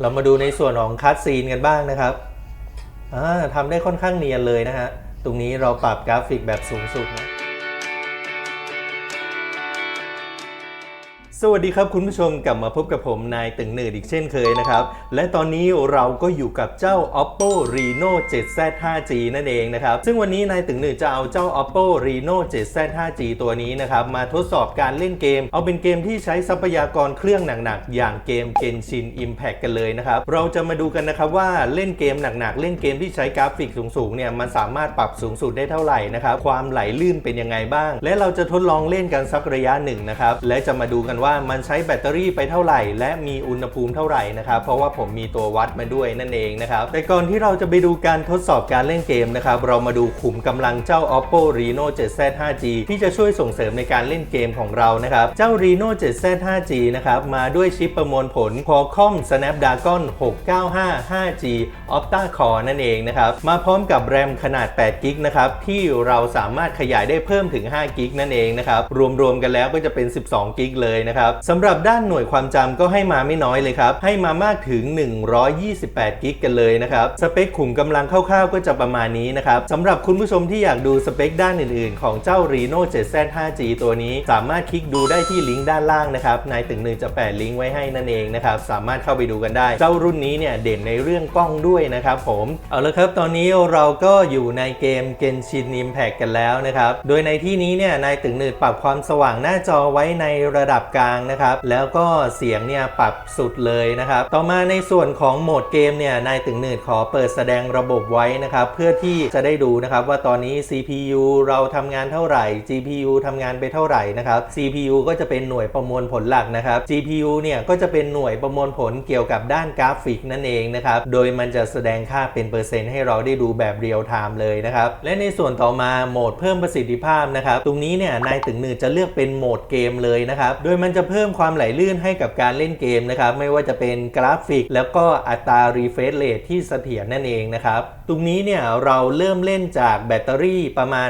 เรามาดูในส่วนของคัดซีนกันบ้างนะครับทำได้ค่อนข้างเนียนเลยนะฮะ ตรงนี้เราปรับกราฟิกแบบสูงสุดนะ สวัสดีครับคุณผู้ชมกลับมาพบกับผมนายตึงหนืดอีกเช่นเคยนะครับ และตอนนี้เราก็อยู่กับเจ้า oppo reno 7z 5g นั่นเองนะครับ ซึ่งวันนี้นายตึงหนืดจะเอาเจ้า oppo reno 7z 5g ตัวนี้นะครับ มาทดสอบการเล่นเกม เอาเป็นเกมที่ใช้ทรัพยากรเครื่องหนักๆ อย่างเกม Genshin Impact กันเลยนะครับ เราจะมาดูกันนะครับว่าเล่นเกมหนักๆ เล่นเกมที่ใช้กราฟิกสูงๆเนี่ยมันสามารถปรับสูงสุดได้เท่าไหร่นะครับความไหลลื่นเป็นยังไงบ้าง และเราจะทดลองเล่นกันสักระยะหนึ่งนะครับและจะมาดูกันว่า่ามันใช้แบตเตอรี่ไปเท่าไหร่ และมีอุณหภูมิเท่าไหร่นะครับเพราะว่าผมมีตัววัดมาด้วยนั่นเองนะครับแต่ก่อนที่เราจะไปดูการทดสอบการเล่นเกมนะครับเรามาดูขุมกำลังเจ้า oppo reno 7z 5g ที่จะช่วยส่งเสริมในการเล่นเกมของเรานะครับเจ้า reno 7z 5g นะครับมาด้วยชิปประมวลผล Qualcomm Snapdragon 695 5g Octa Core นั่นเองนะครับมาพร้อมกับแรมขนาด8กิกนะครับที่เราสามารถขยายได้เพิ่มถึง5กิกนั่นเองนะครับรวมๆกันแล้วก็จะเป็น 12กิกเลยนะครับสำหรับด้านหน่วยความจำก็ให้มาไม่น้อยเลยครับ ให้มามากถึง 128 กิกกันเลยนะครับ สเปคขุมกำลังคร่าวๆ ก็จะประมาณนี้นะครับสำหรับคุณผู้ชมที่อยากดูสเปคด้านอื่นๆ ของเจ้า Reno 7Z 5G ตัวนี้ สามารถคลิกดูได้ที่ลิงก์ด้านล่างนะครับนายตึงหนึ่งจะแปะลิงก์ไว้ให้นั่นเองนะครับสามารถเข้าไปดูกันได้ เจ้ารุ่นนี้เนี่ยเด่นในเรื่องกล้องด้วยนะครับผมเอาละครับตอนนี้เราก็อยู่ในเกม Genshin Impact กันแล้วนะครับโดยในที่นี้เนี่ยนายตึงหนึ่งปรับความสว่างหน้าจอไว้ในระดับกลางนะครับ แล้วก็เสียงเนี่ยปรับสุดเลยนะครับ ต่อมาในส่วนของโหมดเกมเนี่ยนายตึงหนืดขอเปิดแสดงระบบไว้นะครับ เพื่อที่จะได้ดูนะครับว่าตอนนี้ CPU เราทำงานเท่าไหร่ GPU ทำงานไปเท่าไหร่นะครับ CPU ก็จะเป็นหน่วยประมวลผลหลักนะครับ GPU เนี่ยก็จะเป็นหน่วยประมวลผลเกี่ยวกับด้านกราฟิกนั่นเองนะครับ โดยมันจะแสดงค่าเป็นเปอร์เซ็นต์ให้เราได้ดูแบบเรียลไทม์เลยนะครับ และในส่วนต่อมาโหมดเพิ่มประสิทธิภาพนะครับ ตรงนี้เนี่ยนายตึงหนืดจะเลือกเป็นโหมดเกมเลยนะครับ โดยมันจะเพิ่มความไหลลื่นให้กับการเล่นเกมนะครับ ไม่ว่าจะเป็นกราฟิก แล้วก็อัตรารีเฟรชเรทที่เสถียรนั่นเองนะครับ ตรงนี้เนี่ยเราเริ่มเล่นจากแบตเตอรี่ประมาณ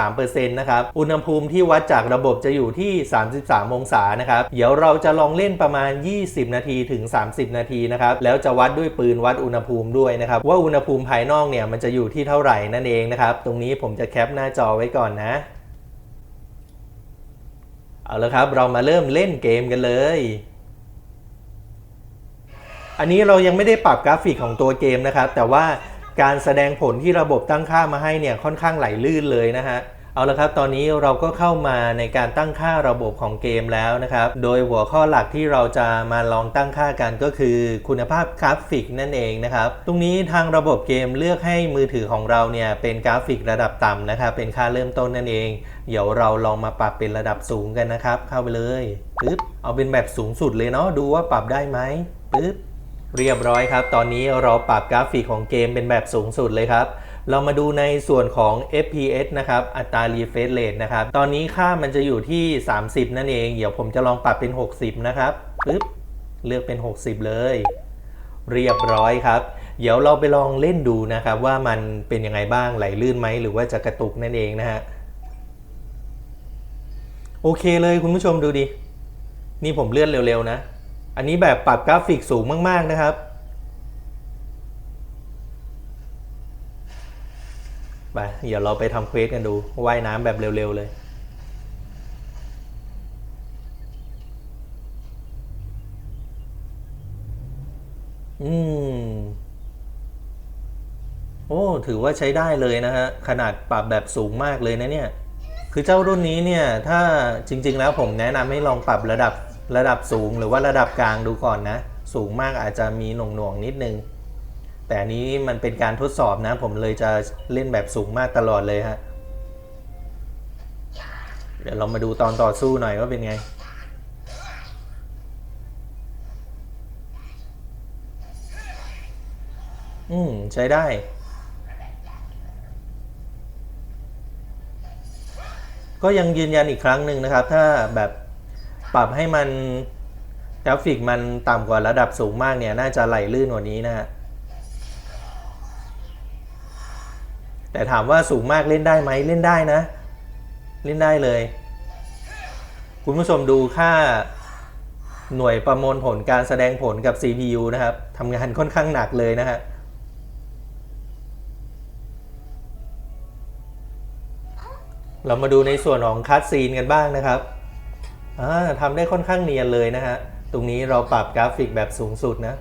83%นะครับ อุณหภูมิที่วัดจากระบบจะอยู่ที่ 33 องศานะครับ เดี๋ยวเราจะลองเล่นประมาณ 20 นาทีถึง 30 นาทีนะครับ แล้วจะวัดด้วยปืนวัดอุณหภูมิด้วยนะครับ ว่าอุณหภูมิภายนอกเนี่ยมันจะอยู่ที่เท่าไหร่นั่นเองนะครับ ตรงนี้ผมจะแคปหน้าจอไว้ก่อนนะ เอาละครับเรามาเริ่มเล่นเกมกันเลย อันนี้เรายังไม่ได้ปรับกราฟิกของตัวเกมนะครับ แต่ว่าการแสดงผลที่ระบบตั้งค่ามาให้เนี่ยค่อนข้างไหลลื่นเลยนะฮะ เอาละครับ ตอนนี้เราก็เข้ามาในการตั้งค่าระบบของเกมแล้วนะครับ โดยหัวข้อหลักที่เราจะมาลองตั้งค่ากันก็คือคุณภาพกราฟิกนั่นเองนะครับ ตรงนี้ทางระบบเกมเลือกให้มือถือของเราเนี่ยเป็นกราฟิกระดับต่ำนะครับ เป็นค่าเริ่มต้นนั่นเอง เดี๋ยวเราลองมาปรับเป็นระดับสูงกันนะครับ เข้าไปเลยปึ๊บ เอาเป็นแบบสูงสุดเลยเนาะ ดูว่าปรับได้ไหมปึ๊บ เรียบร้อยครับ ตอนนี้เราปรับกราฟิกของเกมเป็นแบบสูงสุดเลยครับ เรามาดูในส่วนของ FPS นะครับ อัตรา refresh rate นะครับ ตอนนี้ค่ามันจะอยู่ที่ 30 นั่นเอง เดี๋ยวผมจะลองปรับเป็น 60 นะครับปึ๊บ เลือกเป็น 60 เลย เรียบร้อยครับ เดี๋ยวเราไปลองเล่นดูนะครับ ว่ามันเป็นยังไงบ้าง ไหลลื่นไหม หรือว่าจะกระตุกนั่นเองนะฮะ โอเคเลยคุณผู้ชมดูดิ นี่ผมเลื่อนเร็วๆนะ อันนี้แบบปรับกราฟิกสูงมากๆนะครับ ไปเดี๋ยวเราไปทำเควสกันดูว่ายน้ำแบบเร็วๆเลยอืม โอ้ ถือว่าใช้ได้เลยนะฮะ ขนาดปรับแบบสูงมากเลยนะเนี่ย คือเจ้ารุ่นนี้เนี่ย ถ้าจริง ๆ แล้วผมแนะนำให้ลองปรับระดับระดับสูงหรือว่าระดับกลางดูก่อนนะ สูงมากอาจจะมีหน่วงหน่วงๆนิดนึง แต่อันนี้มันเป็นการทดสอบนะ ผมเลยจะเล่นแบบสูงมากตลอดเลยฮะ เดี๋ยวเรามาดูตอนต่อสู้หน่อยว่าเป็นไง อืม ใช้ได้ก็ยังยืนยันอีกครั้งหนึ่งนะครับ ถ้าแบบปรับให้มันกราฟิกมันต่ำกว่าระดับสูงมากเนี่ย น่าจะไหลลื่นกว่านี้นะฮะ แต่ถามว่าสูงมากเล่นได้ไหมเล่นได้นะ เล่นได้เลย คุณผู้ชมดูค่าหน่วยประมวลผลการแสดงผลกับ CPU นะครับทำงานค่อนข้างหนักเลยนะฮะเรามาดูในส่วนของคัดซีนกันบ้างนะครับทำได้ค่อนข้างเนียนเลยนะฮะ ตรงนี้เราปรับกราฟิกแบบสูงสุดนะ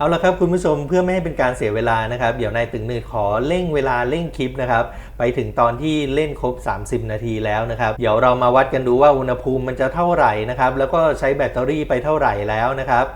เอาละครับคุณผู้ชมเพื่อไม่ให้เป็นการเสียเวลานะครับ เดี๋ยวนายตึงหนืดขอเร่งเวลาเร่งคลิปนะครับ ไปถึงตอนที่เล่นครบ 30 นาทีแล้วนะครับ เดี๋ยวเรามาวัดกันดูว่าอุณหภูมิมันจะเท่าไหร่นะครับ แล้วก็ใช้แบตเตอรี่ไปเท่าไหร่แล้วนะครับ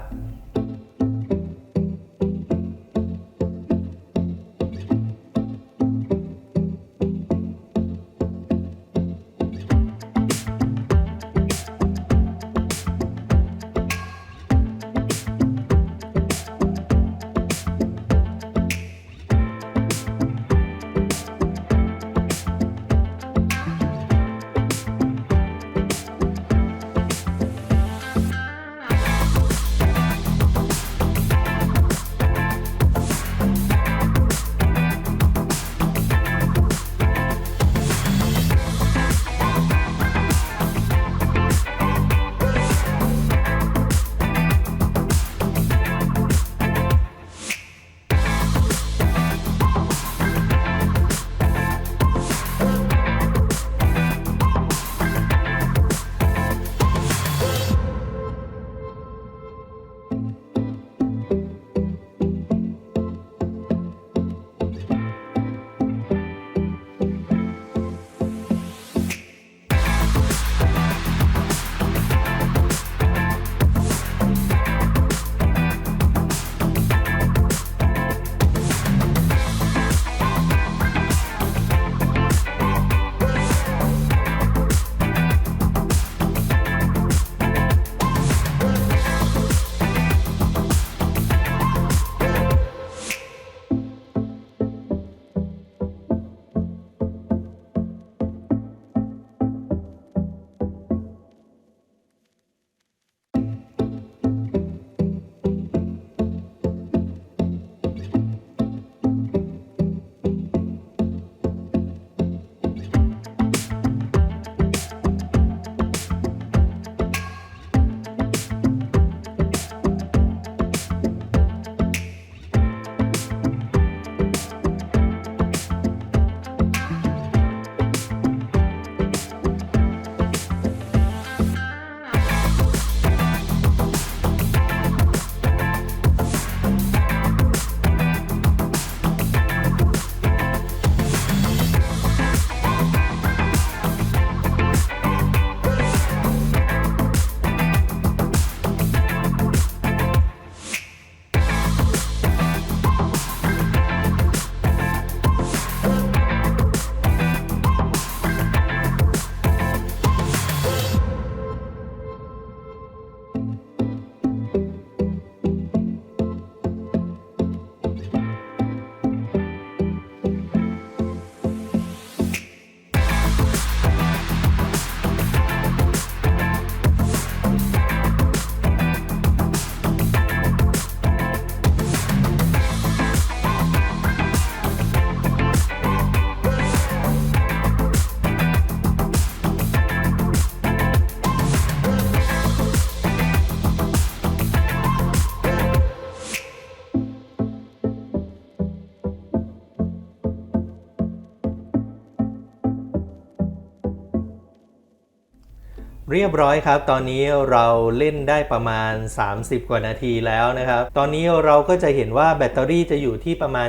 เรียบร้อยครับ ตอนนี้เราเล่นได้ประมาณ 30 กว่านาทีแล้วนะครับ ตอนนี้เราก็จะเห็นว่าแบตเตอรี่จะอยู่ที่ประมาณ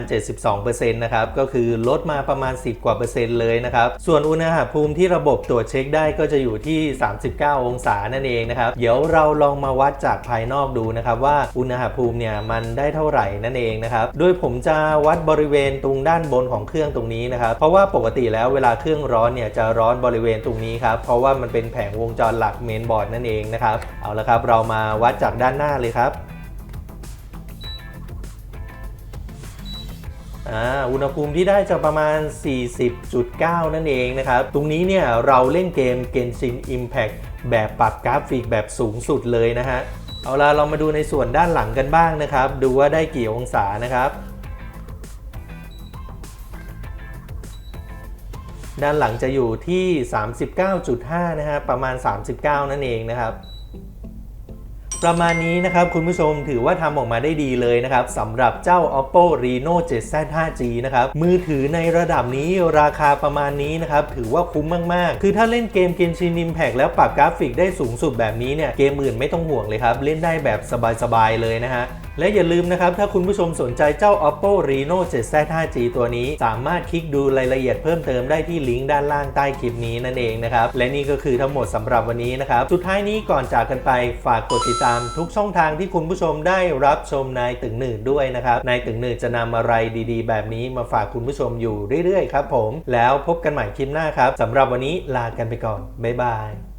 72%นะครับ ก็คือลดมาประมาณ 10 กว่าเปอร์เซ็นต์เลยนะครับ ส่วนอุณหภูมิที่ระบบตรวจเช็คได้ก็จะอยู่ที่ 39 องศานั่นเองนะครับ เดี๋ยวเราลองมาวัดจากภายนอกดูนะครับว่าอุณหภูมิเนี่ยมันได้เท่าไหร่นั่นเองนะครับ โดยผมจะวัดบริเวณตรงด้านบนของเครื่องตรงนี้นะครับ เพราะว่าปกติแล้วเวลาเครื่องร้อนเนี่ยจะร้อนบริเวณตรงนี้ครับ เพราะว่ามันเป็นแผงวงจรหลักเมนบอร์ดนั่นเองนะครับ เอาละครับเรามาวัดจากด้านหน้าเลยครับอุณหภูมิที่ได้จะประมาณ 40.9 นั่นเองนะครับ ตรงนี้เนี่ยเราเล่นเกม Genshin Impact แบบปรับกราฟิกแบบสูงสุดเลยนะฮะ เอาละเรามาดูในส่วนด้านหลังกันบ้างนะครับ ดูว่าได้กี่องศานะครับ ด้านหลังจะอยู่ที่ 39.5 นะฮะ ประมาณ 39 นั่นเองนะครับ ประมาณนี้นะครับคุณผู้ชมถือว่าทำออกมาได้ดีเลยนะครับสำหรับเจ้า oppo reno 7z 5g นะครับ มือถือในระดับนี้ราคาประมาณนี้นะครับ ถือว่าคุ้มมาก ๆ คือถ้าเล่นเกม Genshin Impact แล้วปรับกราฟิกได้สูงสุดแบบนี้เนี่ย เกมอื่นไม่ต้องห่วงเลยครับ เล่นได้แบบสบาย ๆ เลยนะฮะ และอย่าลืมนะครับ ถ้าคุณผู้ชมสนใจเจ้า oppo reno 7z 5g ตัวนี้ สามารถคลิกดูรายละเอียดเพิ่มเติมได้ที่ลิงก์ด้านล่างใต้คลิปนี้นั่นเองนะครับ และนี่ก็คือทั้งหมดสำหรับวันนี้นะครับ สุดท้ายนี้ก่อนจากกันไปฝากกดติดตาม ทุกช่องทางที่คุณผู้ชมได้รับชมนายตึงหนืดด้วยนะครับนายตึงหนืดจะนำอะไรดีๆ แบบนี้มาฝากคุณผู้ชมอยู่เรื่อยๆครับผมแล้วพบกันใหม่คลิปหน้าครับสำหรับวันนี้ลากันไปก่อนบ๊ายบาย